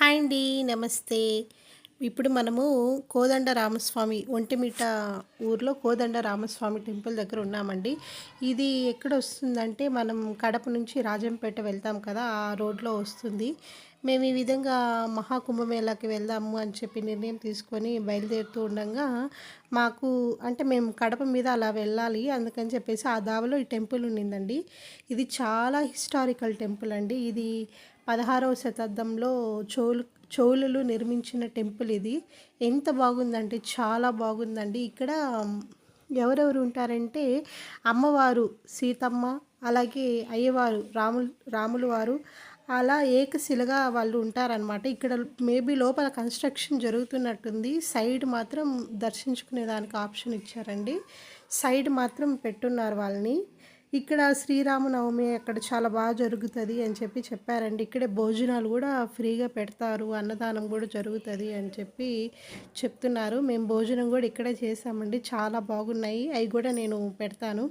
Hi అండి నమస్తే. ఇప్పుడు మనము కోదండ రామస్వామి ఒంటిమిట్ట ఊర్లో కోదండ రామస్వామి టెంపుల్ దగ్గర ఉన్నామండి. ఇది ఎక్కడ వస్తుందంటే మనం కడప నుంచి రాజంపేట వెళ్తాం కదా ఆ రోడ్లో వస్తుంది. మేము ఈ విధంగా మహాకుంభమేళాకి వెళ్దాము అని చెప్పి నిర్ణయం తీసుకొని బయలుదేరుతూ ఉండగా మాకు అంటే మేము కడప మీద అలా వెళ్ళాలి అందుకని చెప్పేసి ఆ దావలో ఈ టెంపుల్ ఉండిందండి. ఇది చాలా హిస్టారికల్ టెంపుల్ అండి. ఇది పదహారవ శతాబ్దంలో చోలు చోళులు నిర్మించిన టెంపుల్ ఇది. ఎంత బాగుందంటే చాలా బాగుందండి. ఇక్కడ ఎవరెవరు ఉంటారంటే అమ్మవారు సీతమ్మ అలాగే అయ్యవారు రాములు రాములు వారు. అలా ఏకశిలగా వాళ్ళు ఉంటారనమాట ఇక్కడ మేబీ లోపల కన్స్ట్రక్షన్ జరుగుతున్నట్టుంది. సైడ్ మాత్రం దర్శించుకునే దానికి ఆప్షన్ ఇచ్చారండి. సైడ్ మాత్రం పెట్టున్నారు వాళ్ళని. ఇక్కడ శ్రీరామనవమి అక్కడ చాలా బాగా జరుగుతుంది అని చెప్పి చెప్పారండి. ఇక్కడే భోజనాలు కూడా ఫ్రీగా పెడతారు అన్నదానం కూడా జరుగుతుంది అని చెప్పి చెప్తున్నారు. మేము భోజనం కూడా ఇక్కడే చేసామండి. చాలా బాగున్నాయి. అవి కూడా నేను పెడతాను.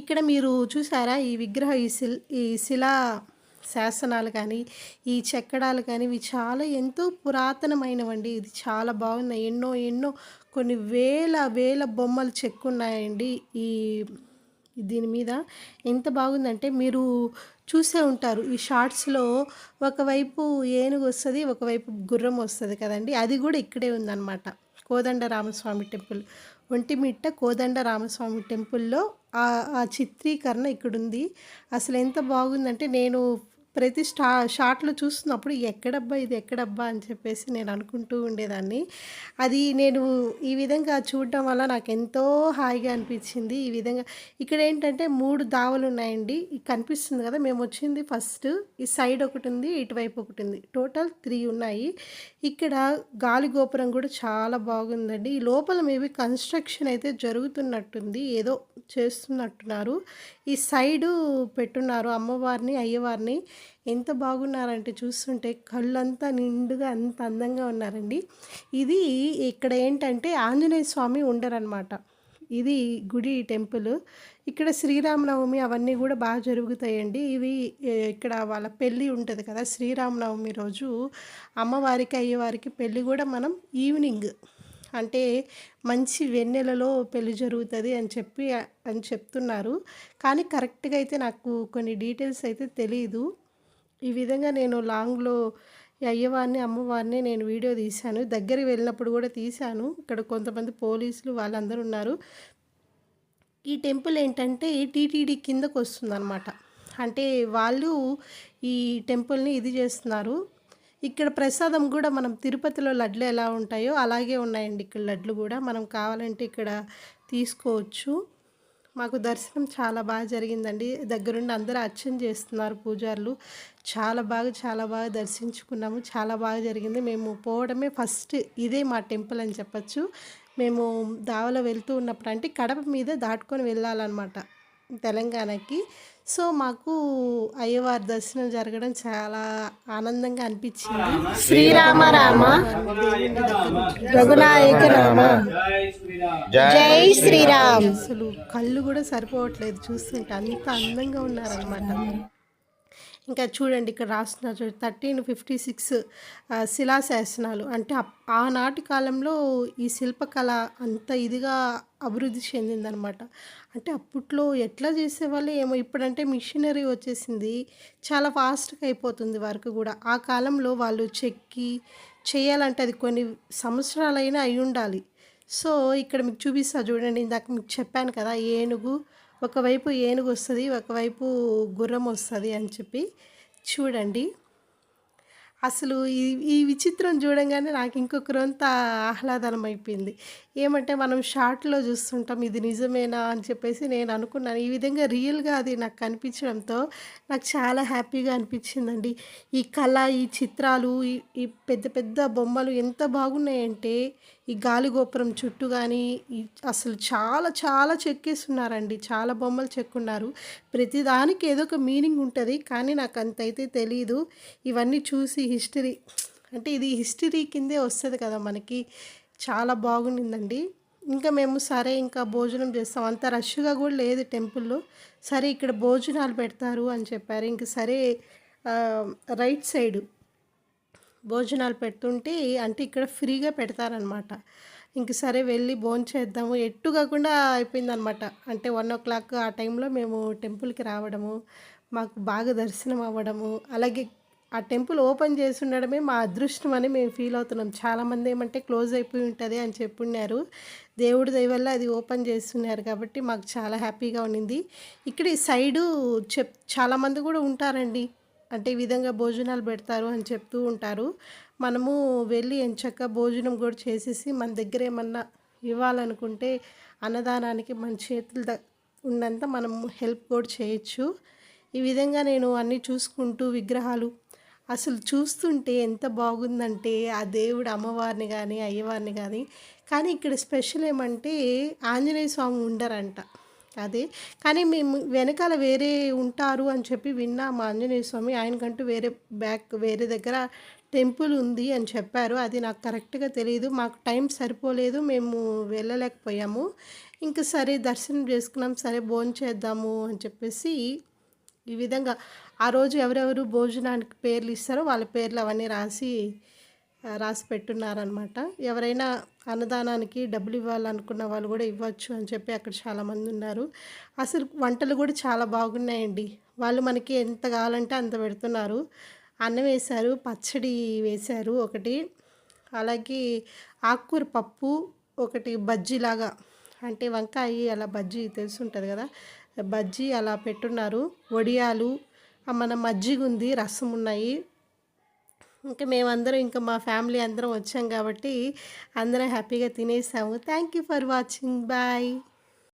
ఇక్కడ మీరు చూసారా ఈ విగ్రహ ఈ శిల్ ఈ శిలా శాసనాలు కానీ ఈ చెక్కడాలు కానీ ఇవి చాలా ఎంతో పురాతనమైనవండి. ఇది చాలా బాగున్నాయి. ఎన్నో ఎన్నో కొన్ని వేల వేల బొమ్మలు చెక్కున్నాయండి. ఈ దీని మీద ఎంత బాగుందంటే మీరు చూసే ఉంటారు. ఈ షార్ట్స్లో ఒకవైపు ఏనుగు వస్తుంది ఒకవైపు గుర్రం వస్తుంది కదండి. అది కూడా ఇక్కడే ఉందన్నమాట. కోదండ రామస్వామి టెంపుల్. ఒంటిమిట్ట కోదండ రామస్వామి టెంపుల్లో ఆ చిత్రీకరణ ఇక్కడుంది. అసలు ఎంత బాగుందంటే నేను ప్రతి స్టా షాట్లో చూస్తున్నప్పుడు ఎక్కడబ్బా ఇది ఎక్కడబ్బా అని చెప్పేసి నేను అనుకుంటూ ఉండేదాన్ని. అది నేను ఈ విధంగా చూడటం వల్ల నాకు ఎంతో హాయిగా అనిపించింది. ఈ విధంగా ఇక్కడ ఏంటంటే మూడు దావలు ఉన్నాయండి. కనిపిస్తుంది కదా మేము వచ్చింది ఫస్ట్ ఈ సైడ్ ఒకటి ఉంది ఇటువైపు ఒకటి ఉంది. టోటల్ త్రీ ఉన్నాయి. ఇక్కడ గాలి గోపురం కూడా చాలా బాగుందండి. ఈ లోపల మేబీ కన్స్ట్రక్షన్ అయితే జరుగుతున్నట్టుంది ఏదో చేస్తున్నట్టున్నారు. ఈ సైడు పెట్టున్నారు అమ్మవారిని అయ్యవారిని. ఎంత బాగున్నారంటే చూస్తుంటే కళ్ళంతా నిండుగా అంత అందంగా ఉన్నారండి. ఇది ఇక్కడ ఏంటంటే ఆంజనేయ స్వామి ఉండరనమాట ఇది గుడి టెంపుల్. ఇక్కడ శ్రీరామనవమి అవన్నీ కూడా బాగా జరుగుతాయండి. ఇవి ఇక్కడ వాళ్ళ పెళ్ళి ఉంటుంది కదా శ్రీరామనవమి రోజు అమ్మవారికి అయ్యేవారికి పెళ్ళి కూడా మనం ఈవినింగ్. అంటే మంచి వెన్నెలలో పెళ్ళి జరుగుతుంది అని చెప్పి అని చెప్తున్నారు. కానీ కరెక్ట్గా అయితే నాకు కొన్ని డీటెయిల్స్ అయితే తెలియదు ఈ విధంగా నేను లాంగ్లో అయ్యవారిని అమ్మవారిని నేను వీడియో తీశాను. దగ్గరికి వెళ్ళినప్పుడు కూడా తీశాను. ఇక్కడ కొంతమంది పోలీసులు వాళ్ళందరూ ఉన్నారు. ఈ టెంపుల్ ఏంటంటే టీటీడీ కిందకు వస్తుందన్నమాట. అంటే వాళ్ళు ఈ టెంపుల్ని ఇది చేస్తున్నారు. ఇక్కడ ప్రసాదం కూడా మనం తిరుపతిలో లడ్లు ఎలా ఉంటాయో అలాగే ఉన్నాయండి. ఇక్కడ లడ్లు కూడా మనం కావాలంటే ఇక్కడ తీసుకోవచ్చు. మాకు దర్శనం చాలా బాగా జరిగిందండి. దగ్గరుండి అందరూ అర్చన చేస్తున్నారు పూజారులు. చాలా బాగా చాలా బాగా దర్శించుకున్నాము. చాలా బాగా జరిగింది. మేము పోవడమే ఫస్ట్ ఇదే మా టెంపుల్ అని చెప్పచ్చు. మేము దావలో వెళ్తూ ఉన్నప్పుడు అంటే కడప మీద దాటుకొని వెళ్ళాలన్నమాట. తెలంగాణకి. సో మాకు అయ్యవారి దర్శనం జరగడం చాలా ఆనందంగా అనిపించింది. శ్రీరామ రామ రఘునాయక రామ. జై శ్రీరామ్. అసలు కళ్ళు కూడా సరిపోవట్లేదు చూస్తుంటే. అంత అందంగా ఉన్నారనమాట ఇంకా చూడండి ఇక్కడ రాస్తున్నారు థర్టీన్ ఫిఫ్టీ సిక్స్ శిలాశాసనాలు అంటే ఆనాటి కాలంలో ఈ శిల్పకళ అంత ఇదిగా అభివృద్ధి చెందిందనమాట అంటే అప్పట్లో ఎట్లా చేసేవాళ్ళు ఏమో ఇప్పుడంటే మిషనరీ వచ్చేసింది. చాలా ఫాస్ట్గా అయిపోతుంది వరకు కూడా. ఆ కాలంలో వాళ్ళు చెక్కి చేయాలంటే అది కొన్ని సంవత్సరాలైనా అయి ఉండాలి సో ఇక్కడ మీకు చూపిస్తా చూడండి ఇందాక మీకు చెప్పాను కదా ఏనుగు ఒకవైపు ఏనుగు వస్తుంది ఒకవైపు గుర్రం వస్తుంది అని చెప్పి చూడండి. అసలు ఈ ఈ విచిత్రం చూడంగానే నాకు ఇంకొక రొంత ఆహ్లాదనం అయిపోయింది. ఏమంటే మనం షార్ట్లో చూస్తుంటాం ఇది నిజమేనా అని చెప్పేసి నేను అనుకున్నాను. ఈ విధంగా రియల్గా అది నాకు కనిపించడంతో నాకు చాలా హ్యాపీగా అనిపించిందండి. ఈ కళ ఈ చిత్రాలు ఈ పెద్ద పెద్ద బొమ్మలు ఎంత బాగున్నాయంటే ఈ గాలిగోపురం చుట్టూ కానీ అసలు చాలా చాలా చెక్కేస్తున్నారండి చాలా బొమ్మలు చెక్కున్నారు. ప్రతిదానికి ఏదో ఒక మీనింగ్ ఉంటుంది. కానీ నాకు అంతైతే తెలియదు ఇవన్నీ చూసి హిస్టరీ అంటే ఇది హిస్టరీ కిందే వస్తుంది కదా మనకి. చాలా బాగుండిందండి. ఇంకా మేము సరే ఇంకా భోజనం చేస్తాం. అంత రష్గా కూడా లేదు టెంపుల్లో. సరే ఇక్కడ భోజనాలు పెడతారు అని చెప్పారు. ఇంక సరే రైట్ సైడ్. భోజనాలు పెడుతుంటే అంటే ఇక్కడ ఫ్రీగా పెడతారనమాట ఇంక సరే వెళ్ళి భోంచేద్దాము ఎట్టు కాకుండా అయిపోయిందనమాట అంటే వన్ ఓ క్లాక్ ఆ టైంలో మేము టెంపుల్కి రావడము మాకు బాగా దర్శనం అవ్వడము అలాగే ఆ టెంపుల్ ఓపెన్ చేసి ఉండడమే మా అదృష్టం అని మేము ఫీల్ అవుతున్నాం. చాలామంది ఏమంటే క్లోజ్ అయిపోయి ఉంటుంది అని చెప్పున్నారు. దేవుడి దయ వల్ల అది ఓపెన్ చేస్తున్నారు కాబట్టి మాకు చాలా హ్యాపీగా ఉండింది. ఇక్కడ ఈ సైడు చెప్ చాలామంది కూడా ఉంటారండి. అంటే ఈ విధంగా భోజనాలు పెడతారు అని చెప్తూ ఉంటారు. మనము వెళ్ళి ఎంచక్క భోజనం కూడా చేసేసి మన దగ్గర ఏమన్నా ఇవ్వాలనుకుంటే అన్నదానానికి మన చేతుల ఉన్నంత మనం హెల్ప్ కూడా చేయొచ్చు. ఈ విధంగా నేను అన్నీ చూసుకుంటూ విగ్రహాలు అసలు చూస్తుంటే ఎంత బాగుందంటే ఆ దేవుడు అమ్మవారిని కానీ అయ్యవారిని కానీ కానీ ఇక్కడ స్పెషల్ ఏమంటే ఆంజనేయ స్వామి ఉండరంట. అదే. కానీ మేము వెనకాల వేరే ఉంటారు అని చెప్పి విన్నాము ఆంజనేయ స్వామి ఆయనకంటూ వేరే బ్యాక్ వేరే దగ్గర టెంపుల్ ఉంది అని చెప్పారు. అది నాకు కరెక్ట్గా తెలియదు మాకు టైం సరిపోలేదు. మేము వెళ్ళలేకపోయాము. ఇంకా సరే దర్శనం చేసుకున్నాం. సరే భోజనం చేద్దాము అని చెప్పేసి ఈ విధంగా ఆ రోజు ఎవరెవరు భోజనానికి పేర్లు ఇస్తారో వాళ్ళ పేర్లు అవన్నీ రాసి రాసి పెట్టున్నారనమాట ఎవరైనా అన్నదానానికి డబ్బులు ఇవ్వాలనుకున్న వాళ్ళు కూడా ఇవ్వచ్చు అని చెప్పి అక్కడ చాలామంది ఉన్నారు. అసలు వంటలు కూడా చాలా బాగున్నాయండి. వాళ్ళు మనకి ఎంత కావాలంటే అంత పెడుతున్నారు. అన్నం వేశారు పచ్చడి వేశారు ఒకటి. అలాగే ఆకుకూర పప్పు ఒకటి బజ్జీలాగా. అంటే వంకాయ అలా బజ్జీ తెలుసుంటుంది కదా. బజ్జీ అలా పెట్టున్నారు. వడియాలు మన మజ్జిగ ఉంది రసం ఉన్నాయి ఇంకా మేమందరం ఇంకా మా ఫ్యామిలీ అందరం వచ్చాం కాబట్టి అందరం హ్యాపీగా తినేసాము. Thank you for watching bye